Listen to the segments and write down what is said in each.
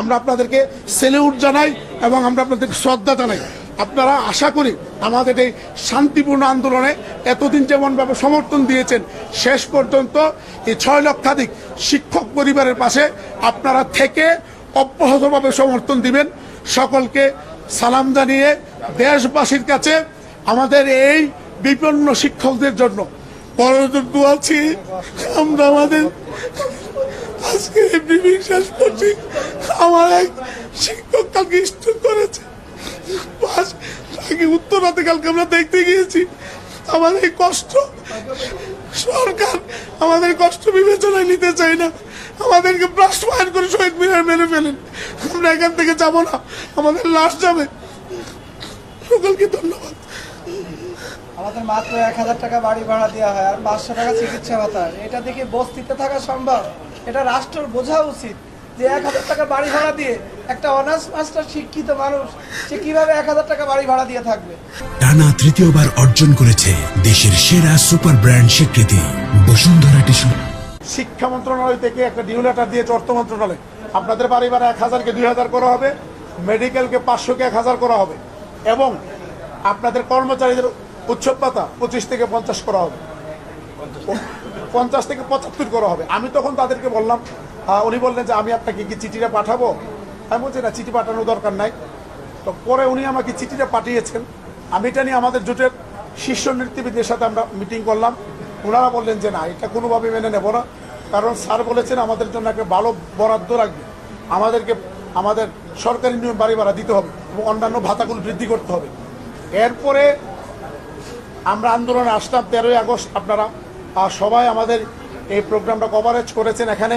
আমরা আপনাদেরকে সেলিউট জানাই এবং আমরা আপনাদেরকে শ্রদ্ধা জানাই। আপনারা আশা করি আমাদের এই শান্তিপূর্ণ আন্দোলনে এতদিন যেমনভাবে সমর্থন দিয়েছেন, শেষ পর্যন্ত এই ছয় লক্ষাধিক শিক্ষক পরিবারের পাশে আপনারা থেকে অব্যাহতভাবে সমর্থন দিবেন। সকলকে সালাম জানিয়ে দেশবাসীর কাছে আমাদের এই বিপন্ন শিক্ষকদের জন্য পরযুদ্ধ আছি আমরা আমাদের আজকে এমনি বিশ্বাস করছি আমার এক শিক্ষক কালকে স্ট্রোক করেছে। বাস তাকে উত্তরাতে কালকে আমরা দেখতে গিয়েছি, আমার এই কষ্ট সরকার আমাদের কষ্ট বিবেচনায় নিতে চায় না। আমাদেরকে বাস্তবায়ন করে শহীদ মিনার মেরে ফেলেন। আমরা এখান থেকে যাব না, আমাদের লাশ যাবে। সকলকে ধন্যবাদ। আমাদের মাত্র এক হাজার টাকা বাড়ি ভাড়া দেওয়া হয় আর পাঁচশো টাকা চিকিৎসা ভাতা। এটা দেখে বস্তিতে থাকা সম্ভব? এটা রাষ্ট্রের বোঝা উচিত যে এক হাজার টাকা বাড়ি ভাড়া দিয়ে একটা অনার্স মাস্টার শিক্ষিত মানুষ সে কীভাবে এক হাজার টাকা বাড়ি ভাড়া দিয়ে থাকবে? টানা তৃতীয়বার অর্জন করেছে দেশের সেরা সুপার ব্র্যান্ড স্বীকৃতি বসুন্ধরা টিস্যু। শিক্ষা মন্ত্রণালয় থেকে একটা ডিউ লেটার দিয়েছে অর্থ মন্ত্রণালয়। আপনাদের বাড়ি ভাড়া এক হাজারকে দুই হাজার করা হবে মেডিকেলকে পাঁচশোকে এক হাজার করা হবে এবং আপনাদের কর্মচারীদের উৎসব পাতা পঁচিশ থেকে পঞ্চাশ করা হবে। পঞ্চাশ থেকে পঁচাত্তর করা হবে। আমি তখন তাদেরকে বললাম উনি বললেন যে আমি আপনাকে কি চিঠিটা পাঠাবো? আমি বলছি, না, চিঠি পাঠানোর দরকার নাই। তো পরে উনি আমাকে চিঠিটা পাঠিয়েছেন। আমি এটা নিয়ে আমাদের জোটের শীর্ষ নেতৃবৃন্দের সাথে আমরা মিটিং করলাম। ওনারা বললেন যে, না, এটা কোনোভাবে মেনে নেব না। কারণ স্যার বলেছেন আমাদের জন্য একটা ভালো বরাদ্দ রাখবে আমাদেরকে, আমাদের সরকারি নিয়ম বাড়ি ভাড়া দিতে হবে এবং অন্যান্য ভাতাগুলো বৃদ্ধি করতে হবে। এরপরে আমরা আন্দোলনে আসলাম তেরোই আগস্ট, আপনারা সবাই আমাদের এই প্রোগ্রামটা কভারেজ করেছেন। এখানে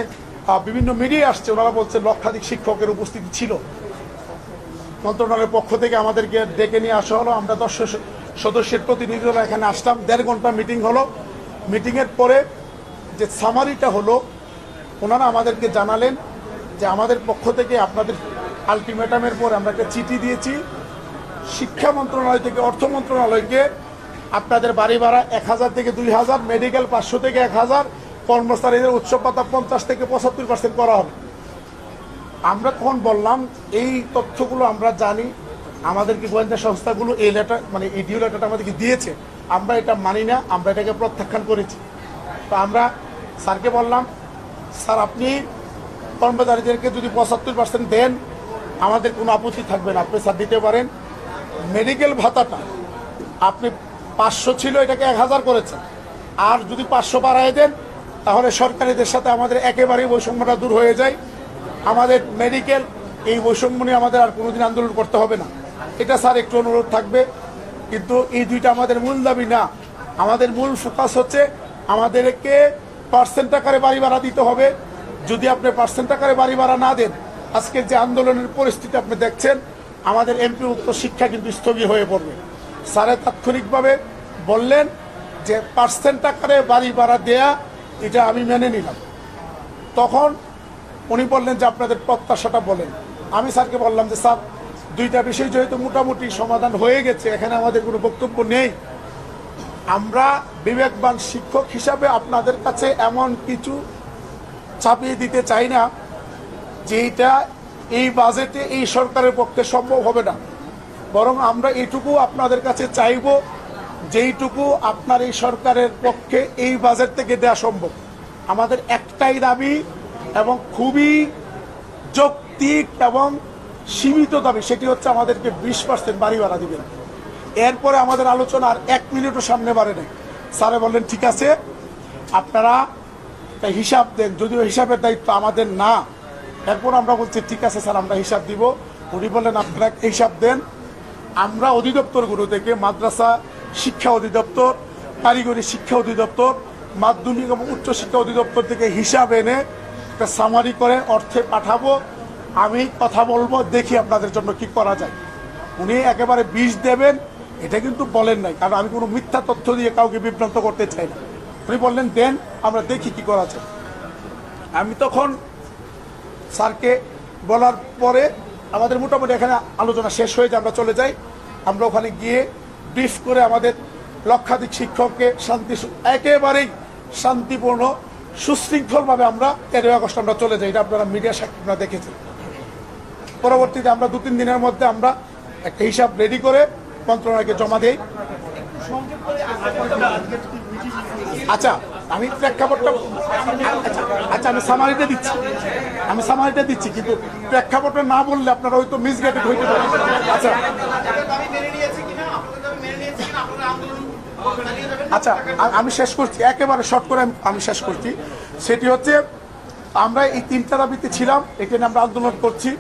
বিভিন্ন মিডিয়া আসছে। ওনারা বলছেন লক্ষাধিক শিক্ষকের উপস্থিতি ছিল। মন্ত্রণালয়ের পক্ষ থেকে আমাদেরকে ডেকে নিয়ে আসা হলো। আমরা দশ সদস্যের প্রতিনিধিরা এখানে আসলাম। দেড় ঘণ্টা মিটিং হলো। মিটিংয়ের পরে যে সামারিটা হলো, ওনারা আমাদেরকে জানালেন যে আমাদের পক্ষ থেকে আপনাদের আলটিমেটামের পর আমরা একটা চিঠি দিয়েছি। শিক্ষা মন্ত্রণালয় থেকে অর্থ মন্ত্রণালয়কে আপনাদের বাড়ি ভাড়া এক হাজার থেকে দুই হাজার মেডিকেল পাঁচশো থেকে এক হাজার, কর্মচারীদের উৎসব পাতা পঞ্চাশ থেকে পঁচাত্তর পার্সেন্ট করা হবে। আমরা তখন বললাম, এই তথ্যগুলো আমরা জানি আমাদেরকে গোয়েন্দা সংস্থাগুলো এই লেটার মানে এই ডিউ লেটারটা আমাদেরকে দিয়েছে, আমরা এটা মানি না, আমরা এটাকে প্রত্যাখ্যান করেছি। তো আমরা স্যারকে বললাম, স্যার, আপনি কর্মচারীদেরকে যদি পঁচাত্তর পার্সেন্ট দেন, আমাদের কোনো আপত্তি থাকবে না। আপনি স্যার দিতে পারেন। মেডিকেল ভাতাটা আপনি পাঁচশো ছিল, এটাকে এক হাজার করেছেন। আর যদি পাঁচশো বাড়ায় দেন, তাহলে সরকারিদের সাথে আমাদের একেবারেই বৈষম্যটা দূর হয়ে যায়। আমাদের মেডিকেল এই বৈষম্য নিয়ে আমাদের আর কোনোদিন আন্দোলন করতে হবে না। এটা স্যার একটু অনুরোধ থাকবে। কিন্তু এই দুইটা আমাদের মূল দাবি না। আমাদের মূল ফোকাস হচ্ছে আমাদেরকে পার্সেন্ট আকারে বাড়ি ভাড়া দিতে হবে। যদি আপনি পার্সেন্ট আকারে বাড়ি ভাড়া না দেন আজকের যে আন্দোলনের পরিস্থিতি আপনি দেখছেন, আমাদের এমপি উক্ত শিক্ষা কিন্তু স্থগিত হয়ে পড়বে। স্যারে তাৎক্ষণিকভাবে বললেন যে পার্সেন্ট আকারে বাড়ি ভাড়া দেয়া, এটা আমি মেনে নিলাম। তখন উনি বললেন যে আপনাদের প্রত্যাশাটা বলেন। আমি স্যারকে বললাম যে, স্যার, দুইটা বিষয় যেহেতু মোটামুটি সমাধান হয়ে গেছে, এখানে আমাদের কোনো বক্তব্য নেই। আমরা বিবেকবান শিক্ষক হিসাবে আপনাদের কাছে এমন কিছু চাপিয়ে দিতে চাই না যেটা এই বাজেটে এই সরকারের পক্ষে সম্ভব হবে না। বরং আমরা এইটুকু আপনাদের কাছে চাইব, যেইটুকু আপনার এই সরকারের পক্ষে এই বাজেট থেকে দেওয়া সম্ভব। আমাদের একটাই দাবি এবং খুবই যৌক্তিক এবং সীমিত দাবি, সেটি হচ্ছে আমাদেরকে বিশ পার্সেন্ট বাড়ি ভাড়া দিবেন। এরপরে আমাদের আলোচনা আর এক মিনিটও সামনে বাড়ে নেই। স্যারে বললেন, ঠিক আছে, আপনারা হিসাব দেন। যদিও হিসাবের দায়িত্ব আমাদের না, এরপর আমরা বলছি, ঠিক আছে স্যার, আমরা হিসাব দিব। উনি বললেন, আপনারা হিসাব দেন। আমরা অধিদপ্তরগুলো থেকে মাদ্রাসা শিক্ষা অধিদপ্তর, কারিগরি শিক্ষা অধিদপ্তর, মাধ্যমিক এবং উচ্চশিক্ষা অধিদপ্তর থেকে হিসাব এনে একটা সামারি করে অর্থে পাঠাবো। আমি কথা বলব, দেখি আপনাদের জন্য কি করা যায়। উনি একেবারে বিষ দেবেন, এটা কিন্তু বলেন নাই, কারণ আমি কোনো মিথ্যা তথ্য দিয়ে কাউকে বিভ্রান্ত করতে চাই না। উনি বললেন, দেন, আমরা দেখি কি করা যায়। আমি তখন স্যারকে বলার পরে আমাদের মোটামুটি এখানে আলোচনা শেষ হয়ে যায়, আমরা চলে যাই। আমরা ওখানে গিয়ে ব্রিফ করে আমাদের লক্ষাধিক শিক্ষককে শান্তি একেবারেই শান্তিপূর্ণ, সুশৃঙ্খলভাবে আমরা তেরোই আগস্ট আমরা চলে যাই। এটা আপনারা মিডিয়া সাক্ষী আপনারা দেখেছেন। পরবর্তীতে আমরা দু তিন দিনের মধ্যে আমরা একটা হিসাব রেডি করে মন্ত্রণালয়কে জমা দিই। আচ্ছা আমি প্রেক্ষাপটটা আচ্ছা, আচ্ছা আমি সামারিটা দিচ্ছি। আমি সামারিটা দিচ্ছি কিন্তু প্রেক্ষাপটটা না বললে আপনারা হয়তো মিসগাইডেড হইতে পারেন। আচ্ছা। আচ্ছা আমি শেষ করছি। একেবারে শর্ট করে আমি- শেষ করছি। সেটি হচ্ছে আমরা এই তিনটা দাবিতে ছিলাম এটা নিয়ে আমরা আন্দোলন করছি।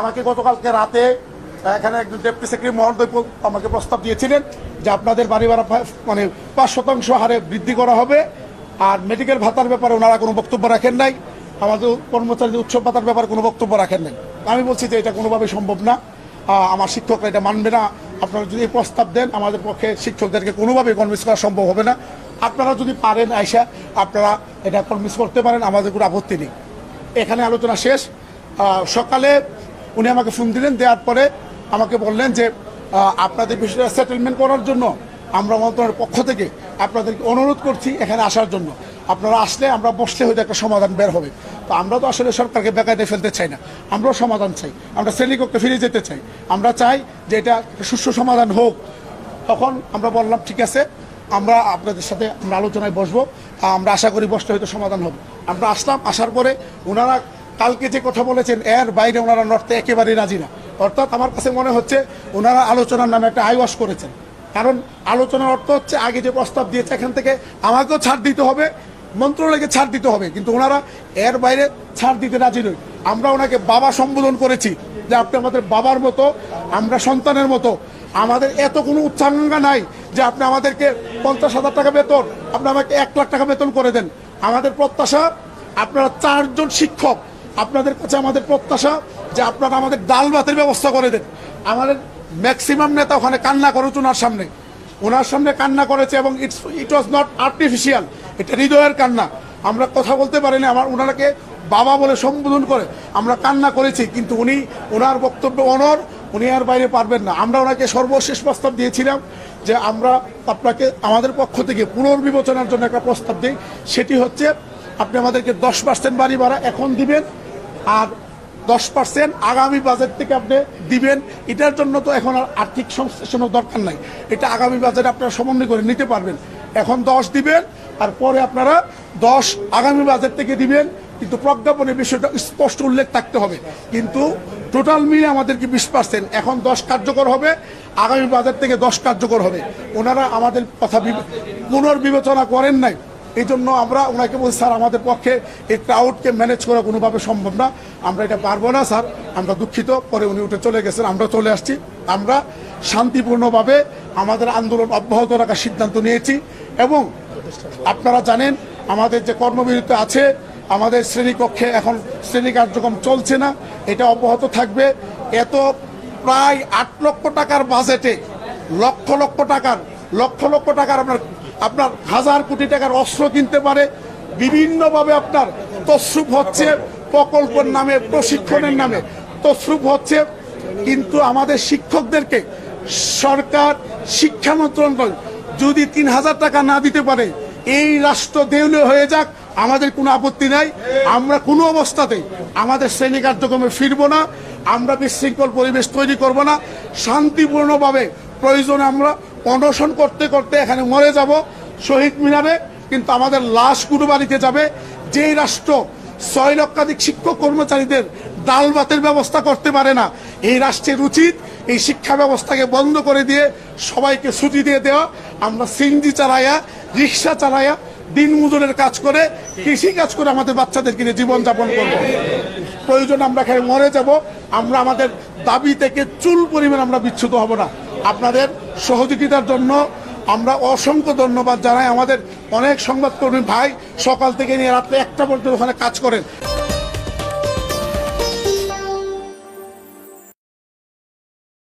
আমাকে গতকালকে রাতে এখানে একজন ডেপুটি সেক্রেটারি মহোদয় আমাকে প্রস্তাব দিয়েছিলেন যে আপনাদের বাড়ি ভাড়া মানে পাঁচ শতাংশ হারে বৃদ্ধি করা হবে। আর মেডিকেল ভাতার ব্যাপারে ওনারা কোনো বক্তব্য রাখেন নাই। আমাদের কর্মচারীদের উৎসব ভাতার ব্যাপারে কোনো বক্তব্য রাখেন নাই। আমি বলছি যে এটা কোনোভাবেই সম্ভব না। আমার শিক্ষকরা এটা মানবে না। আপনারা যদি প্রস্তাব দেন, আমাদের পক্ষে শিক্ষকদেরকে কোনোভাবেই কনভিন্স করা সম্ভব হবে না। আপনারা যদি পারেন আয়সা আপনারা এটা কনভিন্স করতে পারেন, আমাদের কোনো আপত্তি নেই। এখানে আলোচনা শেষ। সকালে উনি আমাকে ফোন দিলেন, দেওয়ার পরে আমাকে বললেন যে আপনাদের বিষয়টা সেটেলমেন্ট করার জন্য আমরা মন্ত্রণালয়ের পক্ষ থেকে আপনাদেরকে অনুরোধ করছি এখানে আসার জন্য। আপনারা আসলে আমরা বসলে হয়তো একটা সমাধান বের হবে। তো আমরা তো আসলে সরকারকে বেকায়দে ফেলতে চাই না। আমরাও সমাধান চাই। আমরা শ্রেণীকক্ষে ফিরে যেতে চাই। আমরা চাই যে এটা সুষ্ঠু সমাধান হোক। তখন আমরা বললাম, ঠিক আছে, আমরা আপনাদের সাথে আমরা আলোচনায় বসবো। আমরা আশা করি বসতে হয়তো সমাধান হবে। আমরা আসলাম। আসার পরে ওনারা কালকে যে কথা বলেছেন, এর বাইরে ওনারা নড়তে একেবারেই রাজি না। অর্থাৎ আমার কাছে মনে হচ্ছে ওনারা আলোচনার নামে একটা আইওয়াশ করেছেন। কারণ আলোচনার অর্থ হচ্ছে আগে যে প্রস্তাব দিয়েছে, এখান থেকে আমাকেও ছাড় দিতে হবে, মন্ত্রণালয়কে ছাড় দিতে হবে। কিন্তু ওনারা এর বাইরে ছাড় দিতে রাজি নই। আমরা ওনাকে বাবা সম্বোধন করেছি যে আপনি আমাদের বাবার মতো, আমরা সন্তানের মতো। আমাদের এত কোনো উচ্চাঙ্গা নাই যে আপনি আমাদেরকে পঞ্চাশ হাজার টাকা বেতন, আপনি আমাকে এক লাখ টাকা বেতন করে দেন। আমাদের প্রত্যাশা, আপনারা চারজন শিক্ষক, আপনাদের কাছে আমাদের প্রত্যাশা যে আপনারা আমাদের ডাল ভাতের ব্যবস্থা করে দেন। আমাদের ম্যাক্সিমাম নেতা ওখানে কান্না করেছে ওনার সামনে। ওনার সামনে কান্না করেছে এবং it's it was not artificial এটা হৃদয়ের কান্না। আমরা কথা বলতে পারিনি আমার ওনাকে বাবা বলে সম্বোধন করে আমরা কান্না করেছি, কিন্তু উনি ওনার বক্তব্য অনর, উনি আর বাইরে পারবেন না। আমরা ওনাকে সর্বশেষ প্রস্তাব দিয়েছিলাম যে আমরা আপনাকে, আমাদের পক্ষ থেকে পুনর্বিবেচনার জন্য একটা প্রস্তাব দিই। সেটি হচ্ছে, আপনি আমাদেরকে দশ পার্সেন্ট বাড়ি ভাড়া এখন দিবেন, আর দশ পার্সেন্ট আগামী বাজেট থেকে আপনি দিবেন। এটার জন্য তো এখন আর আর্থিক সংশ্লেষণের দরকার নাই। এটা আগামী বাজেট আপনারা সমন্বয় করে নিতে পারবেন। এখন দশ দিবেন আর পরে আপনারা দশ আগামী বাজেট থেকে দিবেন। কিন্তু প্রজ্ঞাপনের বিষয়টা স্পষ্ট উল্লেখ থাকতে হবে। কিন্তু টোটাল মিলে আমাদেরকে বিশ পার্সেন্ট এখন দশ কার্যকর হবে, আগামী বাজেট থেকে দশ কার্যকর হবে। ওনারা আমাদের কথা বিবে- পুনর্বিবেচনা করেন নাই। এই জন্য আমরা ওনাকে বলছি, স্যার, আমাদের পক্ষে এই ক্রাউডকে ম্যানেজ করা কোনোভাবে সম্ভব না। আমরা এটা পারব না, স্যার। আমরা দুঃখিত। পরে উনি উঠে চলে গেছেন। আমরা চলে আসছি। আমরা শান্তিপূর্ণভাবে আমাদের আন্দোলন অব্যাহত রাখার সিদ্ধান্ত নিয়েছি এবং আপনারা জানেন, আমাদের যে কর্মবিরতি আছে, আমাদের শ্রেণীকক্ষে এখন শ্রেণি কার্যক্রম চলছে না। এটা অব্যাহত থাকবে। এত প্রায় আট লক্ষ টাকার বাজেটে, লক্ষ লক্ষ টাকার লক্ষ লক্ষ টাকার আপনার আপনার হাজার কোটি টাকার অস্ত্র কিনতে পারে। বিভিন্নভাবে আপনার তসরুপ হচ্ছে প্রকল্পের নামে, প্রশিক্ষণের নামে তসরুপ হচ্ছে। কিন্তু আমাদের শিক্ষকদেরকে সরকার শিক্ষা মন্ত্রণালয় যদি তিন হাজার টাকা না দিতে পারে, এই রাষ্ট্র দেউলে হয়ে যাক, আমাদের কোনো আপত্তি নাই। আমরা কোনো অবস্থাতেই আমাদের শ্রেণি কার্যক্রমে ফিরবো না, আমরা বিশৃঙ্খল পরিবেশ তৈরি করব না। শান্তিপূর্ণভাবে প্রয়োজনে আমরা অনশন করতে করতে এখানে মরে যাব, শহীদ মিনারে, কিন্তু আমাদের লাশগুলো বাড়িতে যাবে। যেই রাষ্ট্র ছয় লক্ষাধিক শিক্ষক কর্মচারীদের ডাল ভাতের ব্যবস্থা করতে পারে না, এই রাষ্ট্রের উচিত এই শিক্ষা ব্যবস্থাকে বন্ধ করে দিয়ে সবাইকে ছুটি দিয়ে দেওয়া। আমরা সিএনজি চালাইয়া রিক্সা চালাইয়া দিন মজুরের কাজ করে, কৃষি কাজ করে আমাদের বাচ্চাদেরকে নিয়ে জীবনযাপন করব। প্রয়োজন আমরা এখানে মরে যাব, আমরা আমাদের দাবি থেকে চুল পরিমাণ আমরা বিচ্ছুত হব না। আপনাদের সহযোগিতার জন্য আমরা অসংখ্য ধন্যবাদ জানাই। আমাদের অনেক সংবাদকর্মী ভাই সকাল থেকে নিয়ে রাত্রে একটা পর্যন্ত ওখানে কাজ করেন।